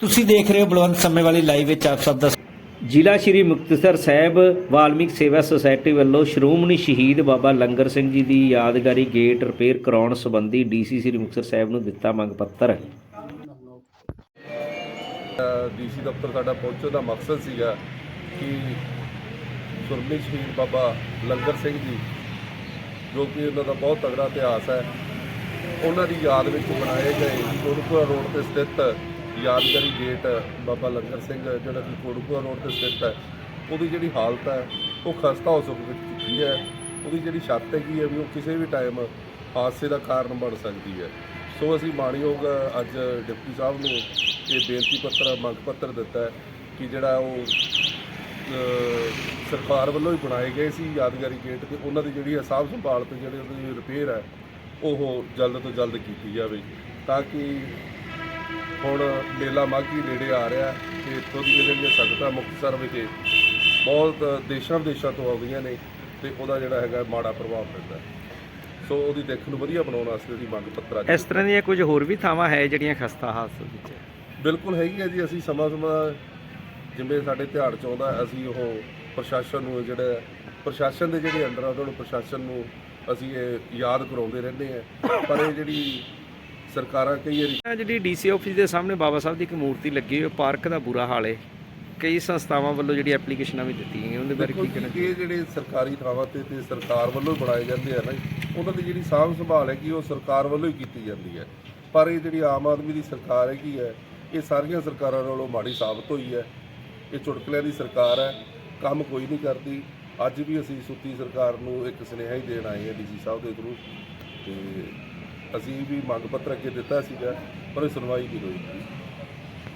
ਤੁਸੀਂ ਦੇਖ ਰਹੇ ਹੋ ਬਲਵੰਤ ਸਮੇਂ ਵਾਲੀ ਲਾਈਵ ਵਿੱਚ ਆਪ ਸਭ ਦਾ ਜ਼ਿਲ੍ਹਾ ਸ਼੍ਰੀ ਮੁਕਤਸਰ ਸਾਹਿਬ ਵਾਲਮੀਕ ਸੇਵਾ ਸੁਸਾਇਟੀ ਵੱਲੋਂ ਸ਼੍ਰੋਮਣੀ ਸ਼ਹੀਦ ਬਾਬਾ ਲੰਗਰ ਸਿੰਘ ਜੀ ਦੀ ਯਾਦਗਾਰੀ ਗੇਟ ਰਿਪੇਅਰ ਕਰਾਉਣ ਸੰਬੰਧੀ ਡੀਸੀ ਸ਼੍ਰੀ ਮੁਕਤਸਰ ਸਾਹਿਬ ਨੂੰ ਦਿੱਤਾ ਮੰਗ ਪੱਤਰ। ਡੀਸੀ ਦਫ਼ਤਰ ਸਾਡਾ ਪਹੁੰਚਣ ਦਾ ਮਕਸਦ ਸੀਗਾ ਕਿ ਸੁਰਮੀ ਸ਼ਹੀਦ ਬਾਬਾ ਲੰਗਰ ਸਿੰਘ ਜੀ ਜੋ ਕਿ ਉਹਨਾਂ ਦਾ ਬਹੁਤ ਤਗੜਾ ਇਤਿਹਾਸ ਹੈ ਉਹਨਾਂ ਦੀ ਯਾਦ ਵਿੱਚ ਬਣਾਏ ਗਏ ਕੋਟਕਪੁਰਾ ਰੋਡ ਤੇ ਸਥਿਤ ਯਾਦਗਾਰੀ ਗੇਟ ਬਾਬਾ ਲੰਗਰ ਸਿੰਘ, ਜਿਹੜਾ ਕਿ ਕੋਟਕਪੁਰਾ ਰੋਡ ਤੇ ਸਥਿਤ ਹੈ, ਉਹਦੀ ਜਿਹੜੀ ਹਾਲਤ ਹੈ, ਉਹ ਖਸਤਾ ਹੋ ਵਿੱਚ ਚੁੱਕੀ ਹੈ। ਉਹਦੀ ਜਿਹੜੀ ਛੱਤ ਹੈਗੀ ਹੈ ਵੀ ਉਹ ਕਿਸੇ ਵੀ ਟਾਈਮ ਹਾਦਸੇ ਦਾ ਕਾਰਨ ਬਣ ਸਕਦੀ ਹੈ। ਸੋ ਅਸੀਂ ਮਾਣਯੋਗ ਅੱਜ ਡਿਪਟੀ ਸਾਹਿਬ ਨੂੰ ਇਹ ਬੇਨਤੀ ਪੱਤਰ, ਮੰਗ ਪੱਤਰ ਦਿੱਤਾ ਹੈ ਕਿ ਜਿਹੜਾ ਉਹ ਸਰਕਾਰ ਵੱਲੋਂ ਹੀ ਬਣਾਏ ਗਏ ਸੀ ਯਾਦਗਾਰੀ ਗੇਟ ਤੇ, ਉਹਨਾਂ ਦੀ ਜਿਹੜੀ ਹੈ ਸਾਂਭ ਸੰਭਾਲ ਤੇ ਜਿਹੜੇ ਉਹਦੀ ਰਿਪੇਅਰ ਹੈ, ਉਹ ਜਲਦ ਤੋਂ ਜਲਦ ਕੀਤੀ ਜਾਵੇ, ਤਾਂ ਕਿ ਹੁਣ ਮੇਲਾ ਮਾਘੀ ਨੇੜੇ ਆ ਰਿਹਾ ਤੇ ਇੱਥੋਂ ਦੀਆਂ ਜਿਹੜੀਆਂ ਸੰਗਤਾਂ ਮੁਕਤਸਰ ਵਿਖੇ ਬਹੁਤ ਦੇਸ਼ਾਂ ਵਿਦੇਸ਼ਾਂ ਤੋਂ ਆਉਂਦੀਆਂ ਨੇ ਤੇ ਉਹਦਾ ਜਿਹੜਾ ਹੈਗਾ ਮਾੜਾ ਪ੍ਰਭਾਵ ਪੈਂਦਾ। ਸੋ ਉਹਦੀ ਦੇਖਣ ਨੂੰ ਵਧੀਆ ਬਣਾਉਣ ਵਾਸਤੇ ਦੀ ਮੰਗ ਪੱਤਰ ਅੱਜ ਇਸ ਤਰ੍ਹਾਂ ਦੀਆਂ ਕੁਝ ਹੋਰ ਵੀ ਥਾਵਾਂ ਹੈ ਜਿਹੜੀਆਂ ਖਸਤਾ ਹਾਲਤ ਵਿੱਚ। ਬਿਲਕੁਲ ਹੈਗੀ ਹੈ ਜੀ ਅਸੀਂ ਸਮਾਂ ਸਮਾਂ ਜਿਵੇਂ ਸਾਡੇ ਧਿਆਨ ਚ ਆਉਂਦਾ ਅਸੀਂ ਉਹ ਪ੍ਰਸ਼ਾਸਨ ਨੂੰ ਜਿਹੜਾ ਪ੍ਰਸ਼ਾਸਨ ਦੇ ਜਿਹੜੇ ਅੰਡਰ ਆ ਉਹਨਾਂ ਨੂੰ ਪ੍ਰਸ਼ਾਸਨ ਨੂੰ ਅਸੀਂ ਇਹ ਯਾਦ ਕਰਾਉਂਦੇ ਰਹਿੰਦੇ ਆ ਪਰ ਇਹ ਜਿਹੜੀ ਸਰਕਾਰਾਂ ਕਈ ਵਾਰੀ ਆਹ ਜਿਹੜੀ ਡੀਸੀ ਆਫਿਸ ਦੇ ਸਾਹਮਣੇ ਬਾਬਾ ਸਾਹਿਬ ਦੀ ਇੱਕ ਮੂਰਤੀ ਲੱਗੀ ਹੋਈ ਹੈ ਪਾਰਕ ਦਾ ਬੁਰਾ ਹਾਲ ਹੈ। ਕਈ ਸੰਸਥਾਵਾਂ ਵੱਲੋਂ ਜਿਹੜੀ ਐਪਲੀਕੇਸ਼ਨਾਂ ਵੀ ਦਿੱਤੀਆਂ ਗਈਆਂ ਉਹਦੇ ਬਾਰੇ ਕੀ ਕਹਿਣਾ ਇਹ ਜਿਹੜੇ ਸਰਕਾਰੀ ਥਾਵਾਂ ਤੇ ਤੇ ਸਰਕਾਰ ਵੱਲੋਂ ਹੀ ਬਣਾਏ ਜਾਂਦੇ ਆ ਨਾ ਉਹਨਾਂ ਦੀ ਜਿਹੜੀ ਸਾਂਭ ਸੰਭਾਲ ਹੈ ਕਿ ਉਹ ਸਰਕਾਰ ਵੱਲੋਂ ਹੀ ਕੀਤੀ ਜਾਂਦੀ ਹੈ। ਪਰ ਇਹ ਜਿਹੜੀ ਆਮ ਆਦਮੀ ਦੀ ਸਰਕਾਰ ਹੈਗੀ ਹੈ ਇਹ ਸਾਰੀਆਂ ਸਰਕਾਰਾਂ ਨਾਲੋਂ ਮਾੜੀ ਸਾਬਤ ਹੋਈ ਹੈ। ਇਹ ਚੁਟਕਲਿਆਂ ਦੀ ਸਰਕਾਰ ਹੈ ਕੰਮ ਕੋਈ ਨਹੀਂ ਕਰਦੀ। ਅੱਜ ਵੀ ਅਸੀਂ ਸੁੱਤੀ ਸਰਕਾਰ ਨੂੰ ਇੱਕ ਸੁਨੇਹਾ ਹੀ ਦੇਣ ਆਏ ਹਾਂ ਡੀਸੀ ਸਾਹਿਬ ਦੇ ਥਰੂ ਤੇ ਅਸੀਂ ਵੀ ਮੰਗ ਪੱਤਰ ਅੱਗੇ ਦਿੱਤਾ ਸੀਗਾ ਪਰ ਇਹ ਸੁਣਵਾਈ ਨਹੀਂ ਹੋਈ।